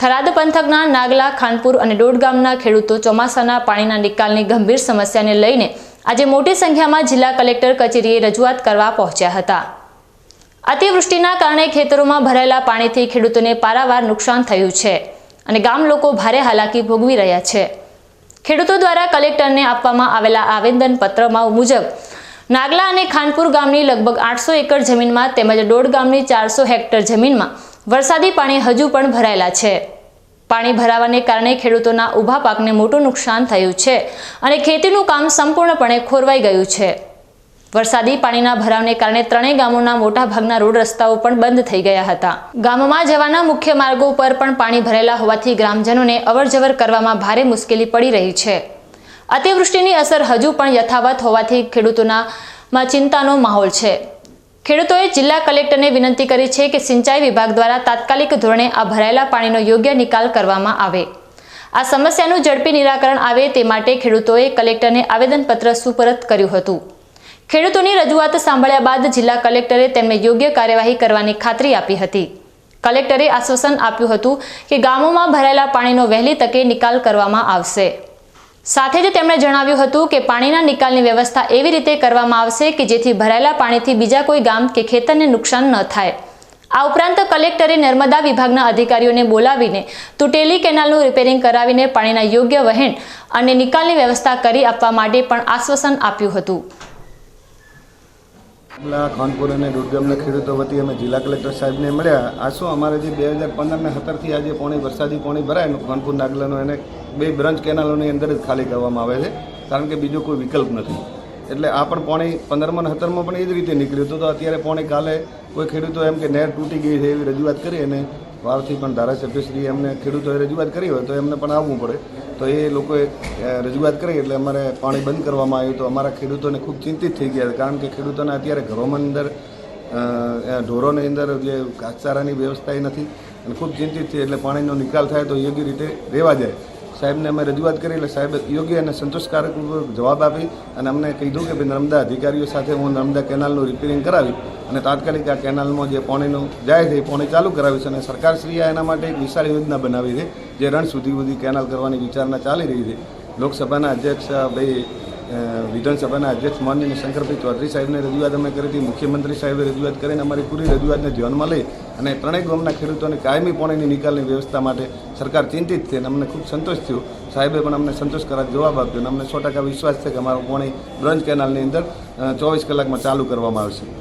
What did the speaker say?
થરાદ પંથકના નાગલા, ખાનપુર અને ડોડ ગામના ખેડૂતો ચોમાસાના પાણીના નિકાલની ગંભીર સમસ્યાને લઈને આજે મોટી સંખ્યામાં જિલ્લા કલેક્ટર કચેરીએ રજૂઆત કરવા પહોંચ્યા હતા. અતિવૃષ્ટિના કારણે ખેતરોમાં ભરાયેલા પાણીથી ખેડૂતોને પારાવાર નુકસાન થયું છે અને ગામ લોકો ભારે હાલાકી ભોગવી રહ્યા છે. ખેડૂતો દ્વારા કલેક્ટરને આપવામાં આવેલા આવેદન પત્રમાં મુજબ, નાગલા અને ખાનપુર ગામની લગભગ આઠસો એકર જમીનમાં તેમજ દોઢ ગામની ચારસો હેક્ટર જમીનમાં વરસાદી પાણી હજુ પણ ભરાયેલા છે. પાણી ભરાવાને કારણે ખેડૂતોના ઊભા પાકને મોટું નુકસાન થયું છે અને ખેતીનું કામ સંપૂર્ણપણે ખોરવાઈ ગયું છે. વરસાદી પાણીના ભરાવને કારણે ત્રણેય ગામોના મોટા ભાગના રોડ રસ્તાઓ પણ બંધ થઈ ગયા હતા. ગામમાં જવાના મુખ્ય માર્ગો પર પણ પાણી ભરેલા હોવાથી ગ્રામજનોને અવરજવર કરવામાં ભારે મુશ્કેલી પડી રહી છે. અતિવૃષ્ટિની અસર હજુ પણ યથાવત હોવાથી ખેડૂતોનામાં ચિંતાનો માહોલ છે. ખેડૂતોએ જિલ્લા કલેક્ટરને વિનંતી કરી છે કે સિંચાઈ વિભાગ દ્વારા તાત્કાલિક ધોરણે આ ભરાયેલા પાણીનો યોગ્ય નિકાલ કરવામાં આવે. આ સમસ્યાનું ઝડપી નિરાકરણ આવે તે માટે ખેડૂતોએ કલેક્ટરને આવેદનપત્ર સુપરત કર્યું હતું. ખેડૂતોની રજૂઆત સાંભળ્યા બાદ જિલ્લા કલેક્ટરે તેમને યોગ્ય કાર્યવાહી કરવાની ખાતરી આપી હતી. કલેક્ટરે આશ્વાસન આપ્યું હતું કે ગામોમાં ભરાયેલા પાણીનો વહેલી તકે નિકાલ કરવામાં આવશે. સાથે જ તેમણે જણાવ્યું હતું કે પાણીના નિકાલની વ્યવસ્થા એવી રીતે કરવામાં આવશે કે જેથી ભરાયેલા પાણીથી બીજા કોઈ ગામ કે ખેતરને નુકસાન ન થાય. આ ઉપરાંત કલેક્ટરે નર્મદા વિભાગના અધિકારીઓને બોલાવીને તૂટેલી કેનાલનું રિપેરિંગ કરાવીને પાણીના યોગ્ય વહેણ અને નિકાલની વ્યવસ્થા કરી આપવા માટે પણ આશ્વાસન આપ્યું હતું. પેલા ખાનપુર અને દુર્ગમના ખેડૂતો વતી અમે જિલ્લા કલેક્ટર સાહેબને મળ્યા. આ શું અમારે જે બે હજાર પંદરને સત્તરથી આજે પોણી વરસાદી પોણી ભરાય ખાનપુર નાગલાનું એને બે બ્રંચ કેનાલોની અંદર જ ખાલી કરવામાં આવે છે, કારણ કે બીજો કોઈ વિકલ્પ નથી. એટલે આ પણ પોણી પંદરમાં ને સત્તરમાં પણ એ જ રીતે નીકળ્યું હતું. તો અત્યારે પોણી કાલે કોઈ ખેડૂતો એમ કે નહેર તૂટી ગઈ છે એવી રજૂઆત કરી અને વાવથી પણ ધારાસભ્યશ્રી એમને, ખેડૂતોએ રજૂઆત કરી હોય તો એમને પણ આવવું પડે. તો એ લોકોએ રજૂઆત કરી એટલે અમારે પાણી બંધ કરવામાં આવ્યું. તો અમારા ખેડૂતોને ખૂબ ચિંતિત થઈ ગયા. કારણ કે ખેડૂતોને અત્યારે ઘરોમાં અંદર ઢોરોની અંદર જે ઘાસચારાની વ્યવસ્થા એ નથી. અને ખૂબ ચિંતિત છે એટલે પાણીનો નિકાલ થાય તો યોગ્ય રીતે રહેવા જાય. સાહેબને અમે રજૂઆત કરી એટલે સાહેબ યોગ્ય અને સંતોષકારક જવાબ આપી અને અમને કીધું કે ભાઈ નર્મદા અધિકારીઓ સાથે હું નર્મદા કેનાલનું રિપેરિંગ કરાવી અને તાત્કાલિક આ કેનાલમાં જે પાણીનું જાય છે એ પાણી ચાલુ કરાવીશ અને સરકારશ્રીએ એના માટે એક વિશાળ યોજના બનાવી છે જે રણ સુધી સુધી કેનાલ કરવાની વિચારણા ચાલી રહી છે. લોકસભાના અધ્યક્ષ, ભાઈ વિધાનસભાના અધ્યક્ષ માનનીય શંકરભાઈ ચૌધરી સાહેબને રજૂઆત અમે કરી હતી. મુખ્યમંત્રી સાહેબે રજૂઆત કરીને અમારી પૂરી રજૂઆતને ધ્યાનમાં લઈ અને ત્રણેય ગામના ખેડૂતોને કાયમી પાણીની નિકાલની વ્યવસ્થા માટે સરકાર ચિંતિત છે અને અમને ખૂબ સંતોષ થયો. સાહેબે પણ અમને સંતોષકારક જવાબ આપ્યો અને અમને સો ટકા વિશ્વાસ છે કે અમારું પાણી બ્રંજ કેનાલની અંદર ચોવીસ કલાકમાં ચાલુ કરવામાં આવશે.